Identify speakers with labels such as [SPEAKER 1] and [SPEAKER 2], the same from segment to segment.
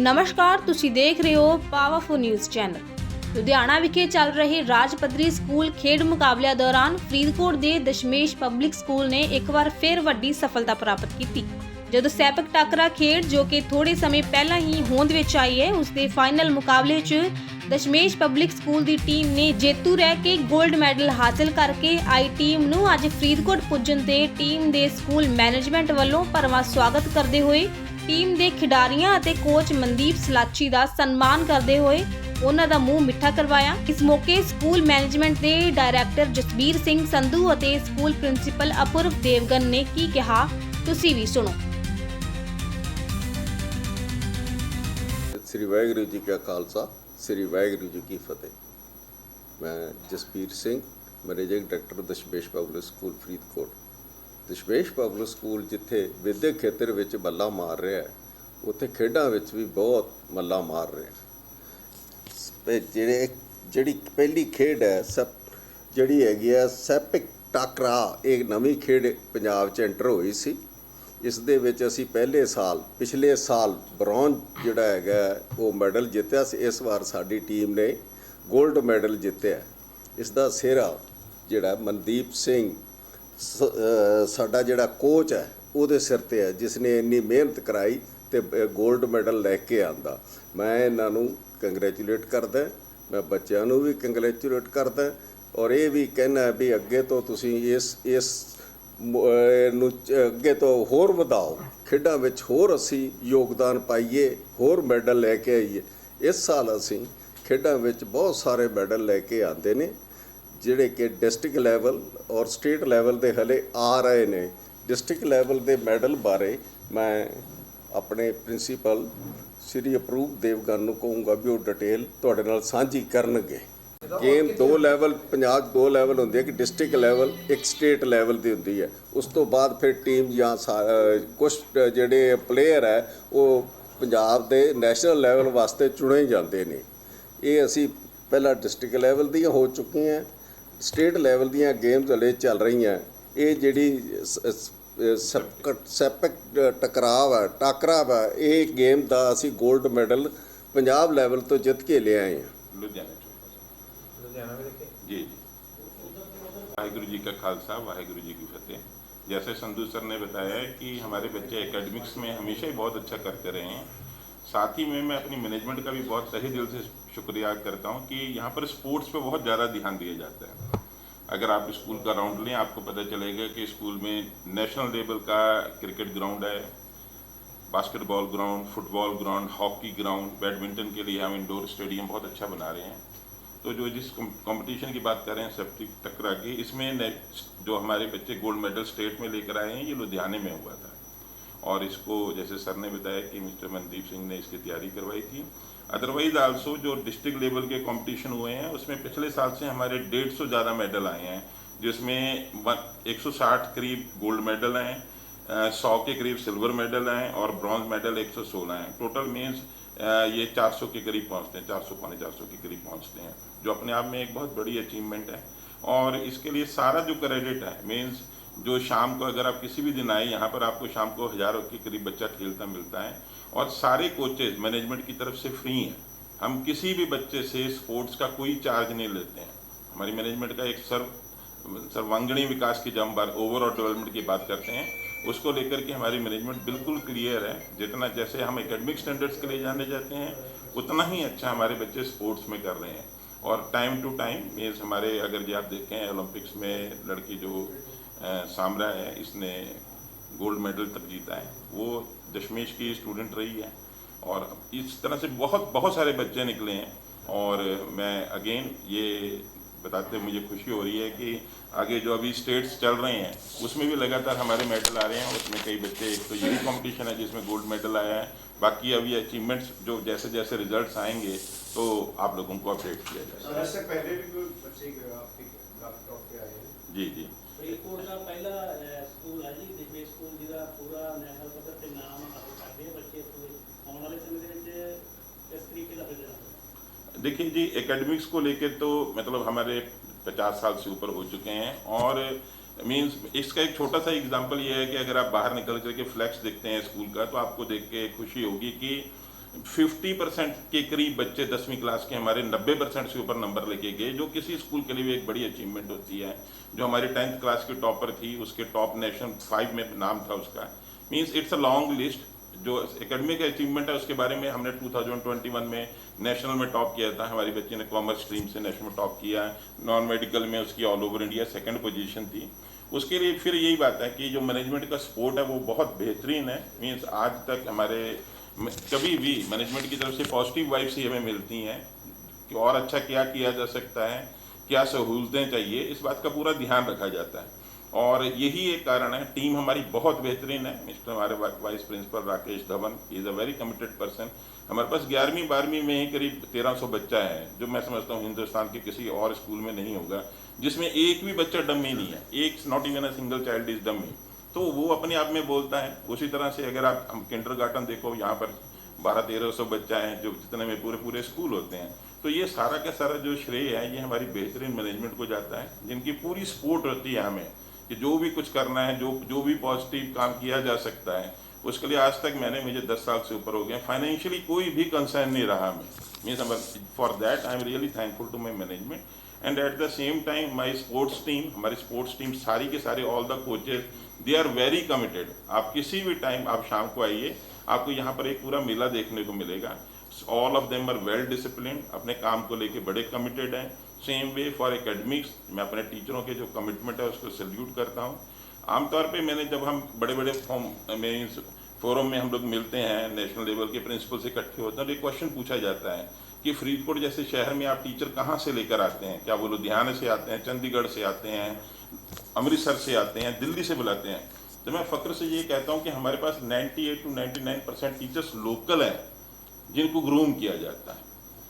[SPEAKER 1] ਨਮਸਕਾਰ, ਤੁਸੀਂ ਦੇਖ ਰਹੇ ਹੋ ਪਾਵਰਫੁਲ ਨਿਊਜ਼ ਚੈਨਲ ਲੁਧਿਆਣਾ ਵਿਖੇ ਚੱਲ ਰਹੇ ਰਾਜ ਪੱਧਰੀ ਸਕੂਲ ਖੇਡ ਮੁਕਾਬਲਿਆਂ ਦੌਰਾਨ ਫਰੀਦਕੋਟ ਦੇ ਦਸ਼ਮੇਸ਼ ਪਬਲਿਕ ਸਕੂਲ ਨੇ ਇੱਕ ਵਾਰ ਫਿਰ ਵੱਡੀ ਸਫਲਤਾ ਪ੍ਰਾਪਤ ਕੀਤੀ। ਜਦੋਂ ਸੈਪਕ ਟਾਕਰਾ ਖੇਡ, ਜੋ ਕਿ ਥੋੜੇ ਸਮੇਂ ਪਹਿਲਾਂ ਹੀ ਹੋਂਦ ਵਿੱਚ ਆਈ ਹੈ, ਉਸ ਦੇ ਫਾਈਨਲ ਮੁਕਾਬਲੇ 'ਚ ਦਸ਼ਮੇਸ਼ ਪਬਲਿਕ ਸਕੂਲ ਦੀ ਟੀਮ ਨੇ ਜੇਤੂ ਰਹਿ ਕੇ 골ਡ ਮੈਡਲ ਹਾਸਲ ਕਰਕੇ ਆਈ ਟੀਮ ਨੂੰ ਅੱਜ ਫਰੀਦਕੋਟ ਪੁੱਜਣ ਤੇ ਟੀਮ ਦੇ ਸਕੂਲ ਮੈਨੇਜਮੈਂਟ ਵੱਲੋਂ ਭਰਵਾਂ ਸਵਾਗਤ ਕਰਦੇ ਹੋਏ ਟੀਮ ਦੇ ਖਿਡਾਰੀਆਂ ਅਤੇ ਕੋਚ ਮਨਦੀਪ ਸਲਾਚੀ ਦਾ ਸਨਮਾਨ ਕਰਦੇ ਹੋਏ ਉਹਨਾਂ ਦਾ ਮੂੰਹ ਮਿੱਠਾ ਕਰਵਾਇਆ। ਇਸ ਮੌਕੇ ਸਕੂਲ ਮੈਨੇਜਮੈਂਟ ਦੇ ਡਾਇਰੈਕਟਰ ਜਸਬੀਰ ਸਿੰਘ ਸੰਧੂ ਅਤੇ ਸਕੂਲ ਪ੍ਰਿੰਸੀਪਲ ਅਪੂਰਵ ਦੇਵਗਨ ਨੇ ਕੀ ਕਿਹਾ, ਤੁਸੀਂ ਵੀ ਸੁਣੋ।
[SPEAKER 2] ਸ੍ਰੀ ਵਾਹਿਗੁਰੂ ਜੀ ਕਾ ਖਾਲਸਾ, ਸ੍ਰੀ ਵਾਹਿਗੁਰੂ ਜੀ ਕੀ ਫਤਿਹ। ਮੈਂ Jaspir Singh, managing director Dashmesh public school Faridkot. Dashmesh public school ਜਿੱਥੇ ਵਿਦਿਅਕ ਖੇਤਰ ਵਿੱਚ ਮੱਲਾ ਮਾਰ ਰਿਹਾ ਹੈ, ਉੱਥੇ ਖੇਡਾਂ ਵਿੱਚ ਵੀ ਬਹੁਤ ਮੱਲਾ ਮਾਰ ਰਿਹਾ ਹੈ। ਜਿਹੜੇ ਜਿਹੜੀ ਪਹਿਲੀ ਖੇਡ ਹੈ ਸਭ ਜਿਹੜੀ ਹੈਗੀ ਹੈ ਸੈਪਿਕ ਟਾਕਰਾ, ਇਹ ਨਵੀਂ ਖੇਡ ਪੰਜਾਬ 'ਚ ਐਂਟਰ ਹੋਈ ਸੀ। ਇਸ ਦੇ ਵਿੱਚ ਅਸੀਂ ਪਹਿਲੇ ਸਾਲ, ਪਿਛਲੇ ਸਾਲ ਬ੍ਰੌਂਜ ਜਿਹੜਾ ਹੈਗਾ, ਉਹ ਮੈਡਲ ਜਿੱਤਿਆ ਸੀ। ਇਸ ਵਾਰ ਸਾਡੀ ਟੀਮ ਨੇ 골ਡ ਮੈਡਲ ਜਿੱਤਿਆ। ਇਸ ਦਾ ਸਿਹਰਾ ਜਿਹੜਾ ਮਨਦੀਪ ਸਿੰਘ ਸਾਡਾ ਜਿਹੜਾ ਕੋਚ ਹੈ, ਉਹਦੇ ਸਿਰ ਤੇ ਹੈ ਜਿਸ ਨੇ ਇੰਨੀ ਮਿਹਨਤ ਕਰਾਈ ਤੇ 골ਡ ਮੈਡਲ ਲੈ ਕੇ ਆਂਦਾ। ਮੈਂ ਇਹਨਾਂ ਨੂੰ ਕੰਗ੍ਰੈਚੁਲੇਟ ਕਰਦਾ, ਮੈਂ ਬੱਚਿਆਂ ਨੂੰ ਵੀ ਕੰਗ੍ਰੈਚੁਲੇਟ ਕਰਦਾ ਔਰ ਇਹ ਵੀ ਕਹਿਣਾ ਵੀ ਅੱਗੇ ਤੋਂ ਤੁਸੀਂ ਇਸ ਇਸ ਮ- ਨੂੰ ਅੱਗੇ ਤੋਂ ਹੋਰ ਵਧਾਓ। ਖੇਡਾਂ ਵਿੱਚ ਹੋਰ ਅਸੀਂ ਯੋਗਦਾਨ ਪਾਈਏ, ਹੋਰ ਮੈਡਲ ਲੈ ਕੇ ਆਈਏ। ਇਸ ਸਾਲ ਅਸੀਂ ਖੇਡਾਂ ਵਿੱਚ ਬਹੁਤ ਸਾਰੇ ਮੈਡਲ ਲੈ ਕੇ ਆਂਦੇ ਨੇ। ਜਿਹੜੇ ਕਿ ਡਿਸਟ੍ਰਿਕਟ ਲੈਵਲ ਔਰ ਸਟੇਟ ਲੈਵਲ ਦੇ ਹਲੇ ਆ ਰਹੇ ਨੇ, ਡਿਸਟ੍ਰਿਕਟ ਲੈਵਲ ਦੇ ਮੈਡਲ ਬਾਰੇ ਮੈਂ ਆਪਣੇ ਪ੍ਰਿੰਸੀਪਲ ਸ੍ਰੀ ਅਪਰੂਪ ਦੇਵਗਨ ਨੂੰ ਕਹੂੰਗਾ ਵੀ ਉਹ ਡਿਟੇਲ ਤੁਹਾਡੇ ਨਾਲ ਸਾਂਝੀ ਕਰਨਗੇ। ਗੇਮ ਦੋ ਲੈਵਲ, ਪੰਜਾਬ ਦੋ ਲੈਵਲ ਹੁੰਦੀ ਹੈ ਕਿ ਡਿਸਟ੍ਰਿਕਟ ਲੈਵਲ ਇੱਕ ਸਟੇਟ ਲੈਵਲ ਦੀ ਹੁੰਦੀ ਹੈ। ਉਸ ਤੋਂ ਬਾਅਦ ਫਿਰ ਟੀਮ ਜਾਂ ਕੁਝ ਜਿਹੜੇ ਪਲੇਅਰ ਹੈ, ਉਹ ਪੰਜਾਬ ਦੇ ਨੈਸ਼ਨਲ ਲੈਵਲ ਵਾਸਤੇ ਚੁਣੇ ਜਾਂਦੇ ਨੇ। ਇਹ ਅਸੀਂ ਪਹਿਲਾਂ ਡਿਸਟ੍ਰਿਕਟ ਲੈਵਲ ਦੀਆਂ ਹੋ ਚੁੱਕੀਆਂ। ਸਟੇਟ ਲੈਵਲ ਦੀਆਂ ਗੇਮਸ ਹਲੇ ਚੱਲ ਰਹੀਆਂ ਇਹ ਜਿਹੜੀ ਸੈਪਕ ਟਕਰਾਵ ਹੈ ਟਕਰਾਵ ਹੈ ਇਹ ਗੇਮ ਦਾ ਅਸੀਂ 골ਡ ਮੈਡਲ ਪੰਜਾਬ ਲੈਵਲ ਤੋਂ ਜਿੱਤ ਕੇ ਲਿਆ ਆਏ ਹਾਂ
[SPEAKER 3] ਲੁਧਿਆਣਾ ਤੋਂ
[SPEAKER 4] ਲੁਧਿਆਣਾ ਵਿੱਚ
[SPEAKER 3] ਜੀ ਜੀ ਵਾਹਿਗੁਰੂ ਜੀ का खालसा ਵਾਹਿਗੁਰੂ जी की फतेह जैसे संधु सर ने बताया कि हमारे बच्चे एकेडमिक्स में हमेशा ही बहुत अच्छा करते रहे हैं साथ ही में मैं अपनी मैनेजमेंट का भी बहुत तहे दिल से शुक्रिया करता हूँ कि यहाँ पर स्पोर्ट्स पे बहुत ज़्यादा ध्यान दिया जाता है अगर आप स्कूल का राउंड लें, आपको पता चलेगा कि स्कूल में नेशनल लेवल का क्रिकेट ग्राउंड है। Basketball ground, football ground, hockey ground, badminton के लिए हम इंडोर स्टेडियम बहुत अच्छा बना रहे हैं। तो जो जिस कंपटीशन की बात कर रहे हैं सेफ्टी टकरा की, इसमें जो हमारे बच्चे गोल्ड मेडल स्टेट में लेकर आए हैं, ये लुधियाने में हुआ था। और इसको जैसे सर ने बताया कि मिस्टर मनदीप सिंह ने इसकी तैयारी करवाई थी। अदरवाइज़ आल्सो जो डिस्ट्रिक्ट लेवल के कंपटीशन हुए हैं, उसमें पिछले साल से हमारे डेढ़ सौ ज़्यादा मेडल आए हैं, जिसमें एक सौ साठ करीब गोल्ड मेडल हैं सौ के करीब सिल्वर मेडल हैं और ब्रॉन्ज मेडल एक सौ सोलह हैं टोटल मीन्स ये चार सौ के करीब पहुँचते हैं, चार सौ, पौने चार सौ के करीब पहुँचते हैं, जो अपने आप में एक बहुत बड़ी अचीवमेंट है। और इसके लिए सारा जो क्रेडिट है मीन्स जो शाम को अगर आप किसी भी दिन आए, यहाँ पर आपको शाम को हज़ारों के करीब बच्चा खेलता मिलता है और सारे कोचेज मैनेजमेंट की तरफ़ से फ्री हैं। हम किसी भी बच्चे से स्पोर्ट्स का कोई चार्ज नहीं लेते हैं। हमारी मैनेजमेंट का एक सर्व, सर्वांगीण विकास की जब हम ओवरऑल डेवलपमेंट की बात करते हैं, उसको लेकर के हमारी मैनेजमेंट बिल्कुल क्लियर है। जितना जैसे हम एकेडमिक स्टैंडर्ड्स के लिए जाने जाते हैं, उतना ही अच्छा हमारे बच्चे स्पोर्ट्स में कर रहे हैं। और टाइम टू टाइम मीन्स हमारे, अगर जो आप देखें ओलंपिक्स में लड़की जो सामरा है, इसने गोल्ड मेडल तक जीता है वो दशमेश की स्टूडेंट रही है। और इस तरह से बहुत बहुत सारे बच्चे निकले हैं। और मैं अगेन ये बताते हुए मुझे खुशी हो रही है कि आगे जो अभी स्टेट्स चल रहे हैं, उसमें भी लगातार हमारे मेडल आ रहे हैं। उसमें कई बच्चे, एक तो यही कंपटीशन है जिसमें गोल्ड मेडल आया है। बाकी अभी अचीवमेंट्स जो जैसे जैसे रिजल्ट्स आएँगे तो आप लोगों को अपडेट किया जाएगा जी जी।
[SPEAKER 5] ਫਰੀਦਕੋਟ ਦਾ ਪਹਿਲਾ ਸਕੂਲ ਹੈ ਜੀ ਦਿਵੇ ਸਕੂਲ ਜਿਹਦਾ ਪੂਰਾ ਨੈਸ਼ਨਲ ਪੱਧਰ ਤੇ ਨਾਮ ਹਾਸਲ ਕਰਦੇ ਆ ਬੱਚੇ ਪੂਰੇ ਆਉਣ ਵਾਲੇ ਸਮੇਂ ਦੇ ਵਿੱਚ ਇਸ ਦਾ
[SPEAKER 3] देखिए जी एकेडमिक्स को लेकर तो मतलब हमारे 50 साल से ऊपर हो चुके हैं और मीन्स इसका एक छोटा सा एग्जांपल ये है कि अगर आप बाहर निकल करके फ्लैक्स देखते हैं स्कूल का तो आपको देख के खुशी होगी कि 50 परसेंट के करीब बच्चे दसवीं क्लास के हमारे 90 परसेंट से ऊपर नंबर लेके गए, जो किसी स्कूल के लिए भी एक बड़ी अचीवमेंट होती है, जो हमारे टेंथ क्लास की टॉपर थी, उसके टॉप नेशनल फाइव में नाम था उसका। Means it's a long list जो एकेडमिक अचीवमेंट है, उसके बारे में हमने 2021 में नेशनल में टॉप किया था। हमारी बच्ची ने कॉमर्स स्ट्रीम से नेशनल में टॉप किया है नॉन मेडिकल में उसकी all over India second position थी। उसके लिए फिर यही बात है कि जो मैनेजमेंट का सपोर्ट है, वो बहुत बेहतरीन है। मीन्स आज तक हमारे कभी भी मैनेजमेंट की तरफ़ से पॉजिटिव वाइब्स ही हमें मिलती हैं, कि और अच्छा क्या किया जा सकता है, क्या सहूलतें चाहिए, इस बात का पूरा ध्यान रखा जाता है। और यही एक कारण है टीम हमारी बहुत बेहतरीन है। मिस्टर हमारे vice principal Rakesh Dhawan is a very committed person हमारे पास ग्यारहवीं, बारहवीं में ही करीब तेरह सौ बच्चा है, जो मैं समझता हूँ हिंदुस्तान के किसी और स्कूल में नहीं होगा, जिसमें एक भी बच्चा डम्मी नहीं है। एक not even a single child is dummy तो वो अपने आप में बोलता है, उसी तरह से अगर आप किंडर गार्डन देखो, यहाँ पर बारह तेरह सौ बच्चा है, जो जितने में पूरे पूरे स्कूल होते हैं तो ये सारा का सारा जो श्रेय है, ये हमारी बेहतरीन मैनेजमेंट को जाता है, जिनकी पूरी सपोर्ट होती है हमें, कि जो भी कुछ करना है, जो जो भी पॉजिटिव काम किया जा सकता है, उसके लिए आज तक मैंने, मुझे दस साल से ऊपर हो गए फाइनेंशियली कोई भी कंसर्न नहीं रहा हमें। Means for that I am really thankful to my management and at the same time my sports team हमारी स्पोर्ट्स टीम सारी के सारे all the coaches they are very committed आप किसी भी टाइम आप शाम को आइए, आपको यहाँ पर एक पूरा मेला देखने को मिलेगा। All of them are well discipline अपने काम को लेके बड़े कमिटेड हैं। सेम वे फॉर एकेडमिक्स मैं अपने टीचरों के जो कमिटमेंट है उसको सल्यूट करता हूँ। आमतौर पे मैंने जब हम बड़े बड़े फॉर्म में फोरम में हम लोग मिलते हैं नेशनल लेवल के प्रिंसिपल से इकट्ठे होते हैं तो एक क्वेश्चन पूछा जाता है कि फरीदकोट जैसे शहर में आप टीचर कहाँ से लेकर आते हैं? क्या वो लुधियाना से आते हैं, चंडीगढ़ से आते हैं? अमृतसर से आते हैं, दिल्ली से बुलाते हैं। तो मैं फ़क्र से ये कहता हूँ कि हमारे पास 98 टू 99 परसेंट टीचर्स लोकल हैं, जिनको ग्रूम किया जाता है।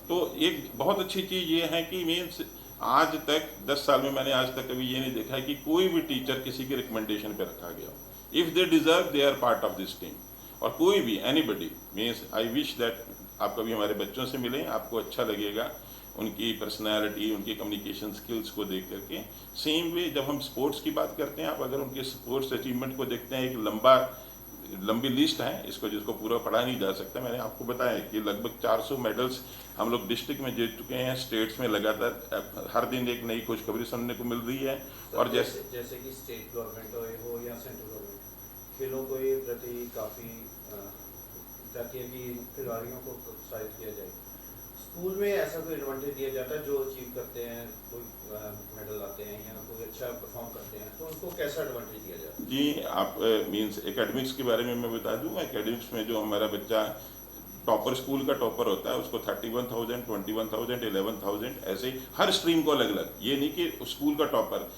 [SPEAKER 3] तो एक बहुत अच्छी चीज़ ये है कि मीन्स आज तक 10 साल में मैंने आज तक कभी ये नहीं देखा है कि कोई भी टीचर किसी की रिकमेंडेशन पे रखा गया हो। If they deserve they are part of this team और कोई भी anybody means I wish that आप कभी हमारे बच्चों से मिलें, आपको अच्छा लगेगा। उनकी पर्सनैलिटी उनकी कम्युनिकेशन स्किल्स को देख करके। सेम वे जब हम स्पोर्ट्स की बात करते हैं आप अगर उनके स्पोर्ट्स अचीवमेंट को देखते हैं एक लंबा लंबी लिस्ट है इसको जिसको पूरा पढ़ा नहीं जा सकता मैंने आपको बताया कि लगभग 400 मेडल्स हम लोग डिस्ट्रिक्ट में जीत चुके हैं स्टेट्स में लगातार हर दिन एक नई खुशखबरी सुनने को मिल रही है। और जैसे
[SPEAKER 4] जैसे कि स्टेट गवर्नमेंट हो या सेंट्रल गवर्नमेंट खेलों को ये प्रति काफ़ी चाहती है कि खिलाड़ियों को प्रोत्साहित किया जाए। स्कूल में ऐसा कोई एडवांटेज दिया जाता है जो अचीव करते हैं, कोई मेडल लाते हैं या कोई अच्छा परफॉर्म करते हैं तो उनको कैसा एडवांटेज दिया जाता है?
[SPEAKER 3] जी, आप मींस एकेडमिक्स के बारे में मैं बता दूँ एकेडमिक्स में जो हमारा बच्चा टॉपर स्कूल का टॉपर होता है, उसको thirty one thousand twenty one thousand eleven thousand ऐसे हर स्ट्रीम को अलग अलग ये नहीं कि स्कूल का topper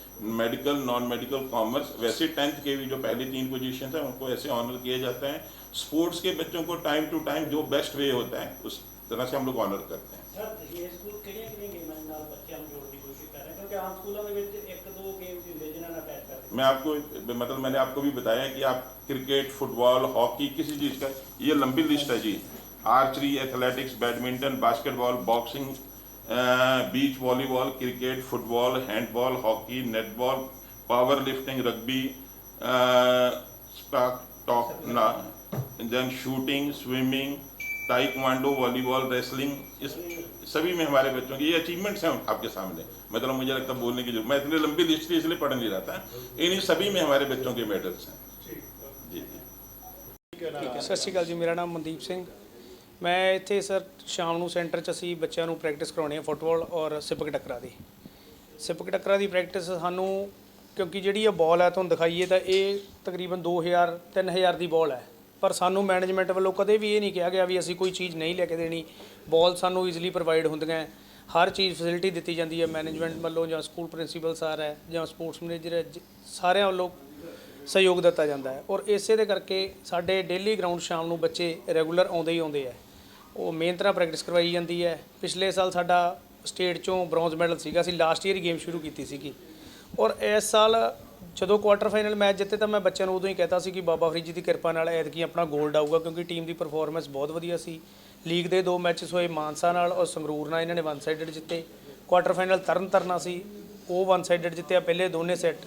[SPEAKER 3] medical non medical commerce वैसे टेंथ के भी जो पहली तीन पोजीशन है, उनको ऐसे ऑनर किया जाता है। स्पोर्ट्स के बच्चों को टाइम टू टाइम जो बेस्ट वे होता है, उस तरह से हम लोग ऑनर करते हैं। मैं आपको मतलब मैंने आपको भी बताया कि आप क्रिकेट फुटबॉल हॉकी किसी चीज़ का ये लंबी लिस्ट है जी। Archery athletics badminton basketball boxing beach volleyball cricket football handball hockey netball power lifting rugby स्टॉक ना then shooting swimming taekwondo volleyball wrestling इस सभी में हमारे बच्चों की ये अचीवमेंट्स हैं आपके सामने। मतलब मुझे लगता बोलने की जरूरत मैं इतनी लंबी लिस्ट थी इसलिए पढ़ नहीं रहा था इन्हीं सभी में हमारे बच्चों के मेडल्स हैं। जी जी।
[SPEAKER 6] ਸਤਿ ਸ਼੍ਰੀ ਅਕਾਲ ਜੀ ਮੇਰਾ ਨਾਮ ਮਨਦੀਪ ਸਿੰਘ ਮੈਂ ਇੱਥੇ ਸਰ ਸ਼ਾਮ ਨੂੰ ਸੈਂਟਰ 'ਚ ਅਸੀਂ ਬੱਚਿਆਂ ਨੂੰ ਪ੍ਰੈਕਟਿਸ ਕਰਾਉਣੀ ਹੈ ਫੁੱਟਬਾਲ ਔਰ ਸਿਪਕ ਟਕਰਾ ਦੀ ਸਿਪਕ ਟਕਰਾ ਦੀ ਪ੍ਰੈਕਟਿਸ ਸਾਨੂੰ ਕਿਉਂਕਿ ਜਿਹੜੀ ਇਹ ਬਾਲ ਹੈ ਤੁਹਾਨੂੰ ਦਿਖਾਈਏ ਤਾਂ ਇਹ ਤਕਰੀਬਨ 2000 3000 ਦੀ ਬਾਲ ਹੈ ਪਰ ਸਾਨੂੰ ਮੈਨੇਜਮੈਂਟ ਵੱਲੋਂ ਕਦੇ ਵੀ ਇਹ ਨਹੀਂ ਕਿਹਾ ਗਿਆ ਵੀ ਅਸੀਂ ਕੋਈ ਚੀਜ਼ ਨਹੀਂ ਲੈ ਕੇ ਦੇਣੀ। ਬਾਲ ਸਾਨੂੰ ਈਜ਼ੀਲੀ ਪ੍ਰੋਵਾਈਡ ਹੁੰਦੀਆਂ ਹੈ। ਹਰ ਚੀਜ਼ ਫੈਸਿਲਿਟੀ ਦਿੱਤੀ ਜਾਂਦੀ ਹੈ ਮੈਨੇਜਮੈਂਟ ਵੱਲੋਂ ਜਾਂ ਸਕੂਲ ਪ੍ਰਿੰਸੀਪਲ ਸਰ ਹੈ ਜਾਂ ਸਪੋਰਟਸ ਮੈਨੇਜਰ ਹੈ, ਜ- ਸਾਰਿਆਂ ਵੱਲੋਂ ਸਹਿਯੋਗ ਦਿੱਤਾ ਜਾਂਦਾ ਹੈ। ਔਰ ਇਸੇ ਦੇ ਕਰਕੇ ਸਾਡੇ ਡੇਲੀ ਗਰਾਊਂਡ ਸ਼ਾਮ ਨੂੰ ਬੱਚੇ ਰੈਗੂਲਰ ਆਉਂਦੇ ਹੀ ਆਉਂਦੇ ਹੈ। ਉਹ ਮਿਹਨਤ ਨਾਲ ਪ੍ਰੈਕਟਿਸ ਕਰਵਾਈ ਜਾਂਦੀ ਹੈ। ਪਿਛਲੇ ਸਾਲ ਸਾਡਾ ਸਟੇਟ ਚੋਂ ਬ੍ਰੌਂਜ਼ ਮੈਡਲ ਸੀਗਾ। ਅਸੀਂ ਲਾਸਟ ਈਅਰ ਹੀ ਗੇਮ ਸ਼ੁਰੂ ਕੀਤੀ ਸੀਗੀ। ਔਰ ਇਸ ਸਾਲ ਜਦੋਂ ਕੁਆਟਰ ਫਾਈਨਲ ਮੈਚ ਜਿੱਤੇ ਤਾਂ ਮੈਂ ਬੱਚਿਆਂ ਨੂੰ ਉਦੋਂ ਹੀ ਕਹਿਤਾ ਸੀ ਕਿ ਬਾਬਾ ਫਰੀਦ ਜੀ ਦੀ ਕਿਰਪਾ ਨਾਲ ਐਤਕੀ ਆਪਣਾ 골ਡ ਆਊਗਾ ਕਿਉਂਕਿ ਟੀਮ ਦੀ ਪਰਫਾਰਮੈਂਸ ਬਹੁਤ ਵਧੀਆ ਸੀ। ਲੀਗ ਦੇ ਦੋ ਮੈਚਸ ਹੋਏ ਮਾਨਸਾ ਨਾਲ ਔਰ ਸੰਗਰੂਰ ਨਾਲ ਇਹਨਾਂ ਨੇ ਵਨ ਸਾਈਡਡ ਜਿੱਤੇ। ਕੁਆਟਰ ਫਾਈਨਲ ਤਰਨ ਤਰਨਾ ਸੀ, ਉਹ ਵਨ ਸਾਈਡਡ ਜਿੱਤਿਆ, ਪਹਿਲੇ ਦੋਨੇ ਸੈੱਟ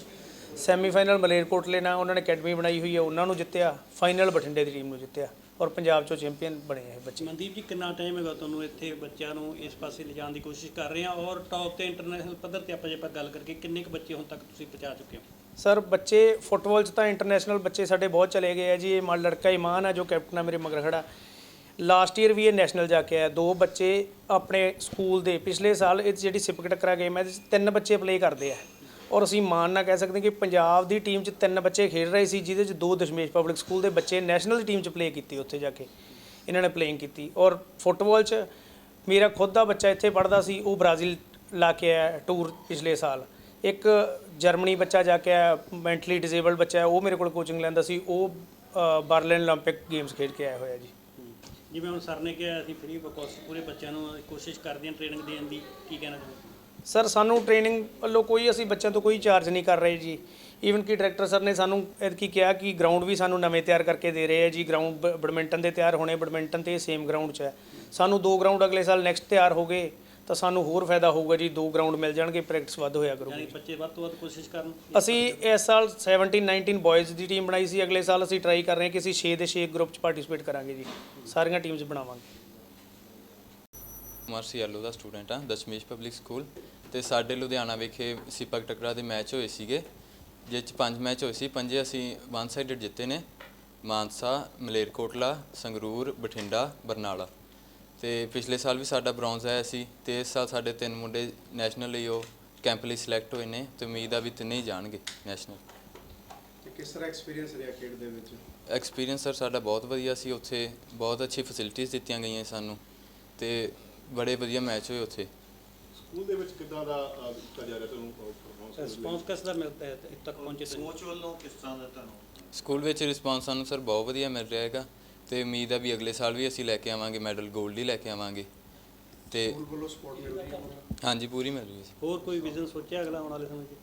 [SPEAKER 6] ਸੈਮੀਫਾਈਨਲ ਮਲੇਰਕੋਟਲੇ ਨਾਲ ਉਹਨਾਂ ਨੇ ਅਕੈਡਮੀ ਬਣਾਈ ਹੋਈ ਹੈ, ਉਹਨਾਂ ਨੂੰ ਜਿੱਤਿਆ ਫਾਈਨਲ ਬਠਿੰਡੇ ਦੀ ਟੀਮ ਨੂੰ ਜਿੱਤਿਆ ਔਰ ਪੰਜਾਬ ਚੋਂ ਚੈਂਪੀਅਨ ਬਣੇ ਇਹ ਬੱਚੇ।
[SPEAKER 5] ਮਨਦੀਪ ਜੀ, ਕਿੰਨਾ ਟਾਈਮ ਹੈਗਾ ਤੁਹਾਨੂੰ ਇੱਥੇ ਬੱਚਿਆਂ ਨੂੰ ਇਸ ਪਾਸੇ ਲਿਜਾਣ ਦੀ ਕੋਸ਼ਿਸ਼ ਕਰ ਰਹੇ ਆ ਔਰ ਟੌਪ ਤੇ ਇੰਟਰਨੈਸ਼ਨਲ ਪੱਧਰ ਤੇ ਆਪਾਂ ਜੇ ਆਪਾਂ ਗੱਲ ਕਰਕੇ ਕਿੰਨੇ ਕੁ ਬੱਚੇ ਹੁਣ ਤੱਕ ਤੁਸੀਂ ਪਹੁੰਚਾ ਚੁੱਕੇ ਹੋ?
[SPEAKER 6] ਸਰ, ਬੱਚੇ ਫੁੱਟਬਾਲ 'ਚ ਤਾਂ ਇੰਟਰਨੈਸ਼ਨਲ ਬੱਚੇ ਸਾਡੇ ਬਹੁਤ ਚਲੇ ਗਏ ਆ ਜੀ। ਇਹ ਮਾ ਲੜਕਾ ਇਮਾਨ ਹੈ ਜੋ ਕੈਪਟਨ ਆ ਮੇਰੇ ਮਗਰ ਖੜਾ। ਲਾਸਟ ਈਅਰ ਵੀ ਇਹ ਨੈਸ਼ਨਲ ਜਾ ਕੇ ਆਇਆ। ਦੋ ਬੱਚੇ ਆਪਣੇ ਸਕੂਲ ਦੇ ਪਿਛਲੇ ਸਾਲ ਇਹ 'ਚ ਜਿਹੜੀ ਸਿਪਕ ਟੱਕਰਾ ਗੇਮ ਹੈ ਇਹਦੇ 'ਚ ਤਿੰਨ ਬੱਚੇ ਪਲੇ ਕਰਦੇ ਆ। ਔਰ ਅਸੀਂ ਮਾਣ ਨਾਲ ਕਹਿ ਸਕਦੇ ਕਿ ਪੰਜਾਬ ਦੀ ਟੀਮ 'ਚ ਤਿੰਨ ਬੱਚੇ ਖੇਡ ਰਹੇ ਸੀ, ਜਿਹਦੇ 'ਚ ਦੋ ਦਸ਼ਮੇਸ਼ ਪਬਲਿਕ ਸਕੂਲ ਦੇ ਬੱਚੇ ਨੈਸ਼ਨਲ ਦੀ ਟੀਮ 'ਚ ਪਲੇ ਕੀਤੀ ਉੱਥੇ ਜਾ ਕੇ। ਇਹਨਾਂ ਨੇ ਪਲੇਇੰਗ ਕੀਤੀ। ਔਰ ਫੁੱਟਬਾਲ 'ਚ ਮੇਰਾ ਖੁਦ ਦਾ ਬੱਚਾ ਇੱਥੇ ਪੜਦਾ ਸੀ, ਉਹ ਬ੍ਰਾਜ਼ੀਲ ਲਾ ਕੇ ਆਇਆ ਟੂਰ ਪਿਛਲੇ ਸਾਲ। ਇੱਕ ਜਰਮਨੀ ਬੱਚਾ ਜਾ ਕੇ ਮੈਂਟਲੀ ਡਿਸੇਬਲਡ ਬੱਚਾ ਹੈ ਉਹ ਮੇਰੇ ਕੋਲ ਕੋਚਿੰਗ ਲੈਂਦਾ ਸੀ ਉਹ ਬਰਲਿਨ 올림픽 ਗੇਮਸ ਖੇਡ ਕੇ ਆਇਆ ਹੋਇਆ ਜੀ।
[SPEAKER 5] ਜਿਵੇਂ ਹੁਣ ਸਰ ਨੇ ਕਿਹਾ ਅਸੀਂ ਫ੍ਰੀ ਪੂਰੇ ਬੱਚਿਆਂ ਨੂੰ ਕੋਸ਼ਿਸ਼ ਕਰਦੇ ਹਾਂ ਟ੍ਰੇਨਿੰਗ ਦੇਣ ਦੀ ਕੀ ਕਹਿਣਾ ਚਾਹੁੰਦੇ
[SPEAKER 6] ਸਰ ਸਾਨੂੰ ਟ੍ਰੇਨਿੰਗ ਵੱਲੋਂ ਕੋਈ ਅਸੀਂ ਬੱਚਿਆਂ ਤੋਂ ਕੋਈ ਚਾਰਜ ਨਹੀਂ ਕਰ ਰਹੇ ਜੀ। ਈਵਨ ਕਿ ਡਾਇਰੈਕਟਰ ਸਰ ਨੇ ਸਾਨੂੰ ਇਹ ਕੀ ਕਿਹਾ ਕਿ ਗਰਾਊਂਡ ਵੀ ਸਾਨੂੰ ਨਵੇਂ ਤਿਆਰ ਕਰਕੇ ਦੇ ਰਹੇ ਹੈ ਜੀ। ਗਰਾਊਂਡ ਬੈਡਮਿੰਟਨ ਦੇ ਤਿਆਰ ਹੋਣੇ ਬੈਡਮਿੰਟਨ ਤੇ ਸੇਮ ਗਰਾਊਂਡ 'ਚ ਹੈ। ਸਾਨੂੰ ਦੋ ਗਰਾਊਂਡ ਅਗਲੇ ਸਾਲ ਨੈਕਸਟ ਤਿਆਰ ਹੋ ਗਏ। ਤਾਂ ਸਾਨੂੰ ਹੋਰ ਫਾਇਦਾ ਹੋਊਗਾ ਜੀ ਦੋ ਗਰਾਊਂਡ ਮਿਲ ਜਾਣਗੇ ਪ੍ਰੈਕਟਿਸ ਵੱਧ ਹੋਇਆ ਕਰੂਗੀ
[SPEAKER 5] ਯਾਨੀ ਬੱਚੇ ਵੱਧ ਤੋਂ ਵੱਧ ਕੋਸ਼ਿਸ਼ ਕਰਨ।
[SPEAKER 6] ਅਸੀਂ ਇਸ ਸਾਲ 17 19 ਬॉयਜ਼ ਦੀ ਟੀਮ ਬਣਾਈ ਸੀ ਅਗਲੇ ਸਾਲ ਅਸੀਂ ਟਰਾਈ ਕਰ ਰਹੇ ਹਾਂ ਕਿ ਅਸੀਂ 6 ਦੇ 6 ਗਰੁੱਪ 'ਚ ਪਾਰਟਿਸਿਪੇਟ ਕਰਾਂਗੇ ਜੀ। ਸਾਰੀਆਂ ਟੀਮਸ ਬਣਾਵਾਂਗੇ।
[SPEAKER 7] ਯੈਲੋ ਦਾ ਸਟੂਡੈਂਟ ਆ ਦਸ਼ਮੇਸ਼ ਪਬਲਿਕ ਸਕੂਲ ਤੇ ਸਾਡੇ ਲੁਧਿਆਣਾ ਵਿਖੇ ਸਿਪਕ ਟਕਰਾ ਦੇ ਮੈਚ ਹੋਏ ਸੀਗੇ ਜਿਸ ਚ ਪੰਜ ਮੈਚ ਹੋਏ ਸੀ। ਪੰਜੇ ਅਸੀਂ ਵਨ ਸਾਈਡਡ ਜਿੱਤੇ ਨੇ ਮਾਨਸਾ ਮਲੇਰਕੋਟਲਾ ਸੰਗਰੂਰ ਬਠਿੰਡਾ ਬਰਨਾਲਾ। ਤੇ ਪਿਛਲੇ ਸਾਲ ਵੀ ਸਾਡਾ ਬ੍ਰੌਂਜ਼ ਆਇਆ ਸੀ ਤੇ ਇਸ ਸਾਲ ਸਾਡੇ ਤਿੰਨ ਮੁੰਡੇ ਨੈਸ਼ਨਲ ਲਈ ਉਹ ਕੈਂਪ ਲਈ ਸਿਲੈਕਟ ਹੋਏ ਨੇ ਤੇ ਉਮੀਦ ਆ ਵੀ ਤਿੰਨੇ ਹੀ ਜਾਣਗੇ ਨੈਸ਼ਨਲ
[SPEAKER 8] ਤੇ ਕਿਸ ਤਰ੍ਹਾਂ ਐਕਸਪੀਰੀਅੰਸ ਰਿਹਾ ਖੇਡ ਦੇ ਵਿੱਚ?
[SPEAKER 7] ਐਕਸਪੀਰੀਅੰਸ ਸਰ ਸਾਡਾ ਬਹੁਤ ਵਧੀਆ ਸੀ ਉੱਥੇ ਬਹੁਤ ਅੱਛੀ ਫੈਸਿਲਿਟੀਆਂ ਦਿੱਤੀਆਂ ਗਈਆਂ ਸਾਨੂੰ ਤੇ ਬੜੇ ਵਧੀਆ ਮੈਚ ਹੋਏ ਉੱਥੇ।
[SPEAKER 8] ਸਕੂਲ ਦੇ ਵਿੱਚ ਕਿੱਦਾਂ ਦਾ ਅਹ, ਦਿੱਤਾ ਜਾ ਰਿਹਾ ਤੁਹਾਨੂੰ ਪਰਫਾਰਮੈਂਸ
[SPEAKER 5] ਰਿਸਪੌਂਸ ਕਿਸ ਦਾ ਮਿਲਦਾ ਹੈ ਇੱਥੇ ਤੱਕ ਪਹੁੰਚੇ
[SPEAKER 4] ਕੋਚ ਵੱਲੋਂ ਕਿਸ ਤਰ੍ਹਾਂ ਦਾ ਤੁਹਾਨੂੰ?
[SPEAKER 7] ਸਕੂਲ ਵਿੱਚ ਰਿਸਪਾਂਸ ਸਾਨੂੰ ਸਰ ਬਹੁਤ ਵਧੀਆ ਮਿਲ ਰਿਹਾ ਹੈਗਾ। ਤੇ ਉਮੀਦ ਆ ਵੀ ਅਗਲੇ ਸਾਲ ਵੀ ਅਸੀਂ ਲੈ ਕੇ ਆਵਾਂਗੇ ਮੈਡਲ 골ਡ ਹੀ ਲੈ ਕੇ ਆਵਾਂਗੇ। ਤੇ
[SPEAKER 8] ਸਕੂਲ ਵੱਲੋਂ ਸਪੋਰਟ ਮਿਲ ਰਹੀ ਹੈ ਪੂਰਾ
[SPEAKER 7] ਹਾਂਜੀ ਪੂਰੀ ਮਿਲ ਰਹੀ ਹੈ
[SPEAKER 5] ਹੋਰ ਕੋਈ ਵਿਜ਼ਨ ਸੋਚਿਆ ਅਗਲਾ ਆਉਣ ਵਾਲੇ ਸਮੇਂ 'ਚ?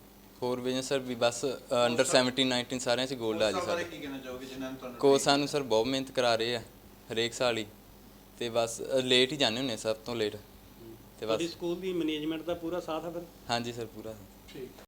[SPEAKER 7] ਹੋਰ ਬਿਜਨਸ ਸਰ ਵੀ ਬਸ ਅੰਡਰ 17 19 ਸਾਰਿਆਂ 'ਚ 골ਡ ਆ ਜੀ ਸਾਡੇ।
[SPEAKER 4] ਕੀ ਕਹਿਣਾ ਚਾਹੋਗੇ ਜਿਨ੍ਹਾਂ ਨੇ ਤੁਹਾਨੂੰ
[SPEAKER 7] ਕੋਚ ਸਾਨੂੰ ਸਰ ਬਹੁਤ ਮਿਹਨਤ ਕਰਾ ਰਹੇ ਆ ਹਰੇਕ ਸਾਲ ਹੀ। ਤੇ ਬਸ ਲੇਟ ਹੀ ਜਾਂਦੇ ਹੁੰਦੇ ਸਭ ਤੋਂ ਲੇਟ ਤੇ
[SPEAKER 5] ਤੁਹਾਡੀ
[SPEAKER 7] ਬਸ।
[SPEAKER 5] ਸਕੂਲ ਦੀ ਮੈਨੇਜਮੈਂਟ ਦਾ ਪੂਰਾ ਸਾਥ ਹੈ ਫਿਰ?
[SPEAKER 7] ਹਾਂਜੀ ਸਰ ਪੂਰਾ।
[SPEAKER 8] ਠੀਕ।